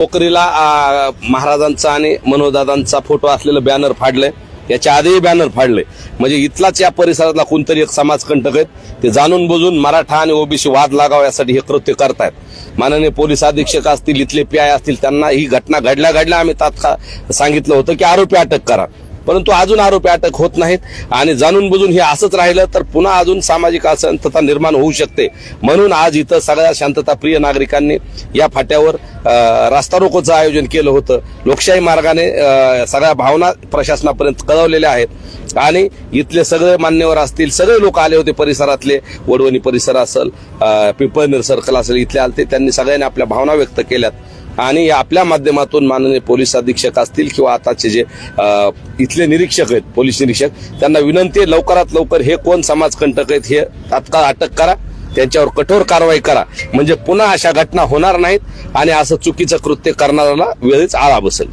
पोखरीला महाराजांचा आणि मनोदादांचा फोटो असलेलं बॅनर फाडलंय. याच्या आधीही बॅनर फाडले म्हणजे इथलाच या परिसरातला कोणतरी एक समाजकंटक आहेत ते जाणून बुजून मराठा आणि ओबीसी वाद लागावा यासाठी हे कृत्य करतायत. माननीय पोलीस अधीक्षक असतील इथले पी आय असतील त्यांना ही घटना घडल्या घडल्या आम्ही तात्काळ सांगितलं होतं की आरोपी अटक करा. परंतु अजून आरोपी अटक होत नाहीत आणि जाणून बुजून हे असंच राहिलं तर पुन्हा अजून सामाजिक अशांतता निर्माण होऊ शकते. म्हणून आज इथं सगळ्या शांतताप्रिय नागरिकांनी या फाट्यावर रास्ता रोकोचं आयोजन केलं होतं. लोकशाही मार्गाने सगळ्या भावना प्रशासनापर्यंत कळवलेल्या आहेत. आणि इथले सगळे मान्यवर असतील सगळे लोक आले होते परिसरातले. वडवणी परिसर असेल पिंपळनेर सर्कल असेल इथले आले त्यांनी सगळ्यांनी आपल्या भावना व्यक्त केल्यात. आणि या आपल्या माध्यमातून माननीय पोलीस अधीक्षक असतील किंवा आताचे जे इथले निरीक्षक आहेत पोलीस निरीक्षक त्यांना विनंती आहे लवकरात लवकर हे कोण समाजकंटक आहेत हे तात्काळ अटक करा त्यांच्यावर कठोर कारवाई करा. म्हणजे पुन्हा अशा घटना होणार नाहीत आणि असं चुकीचं कृत्य करणाऱ्याला वेळीच आळा बसेल.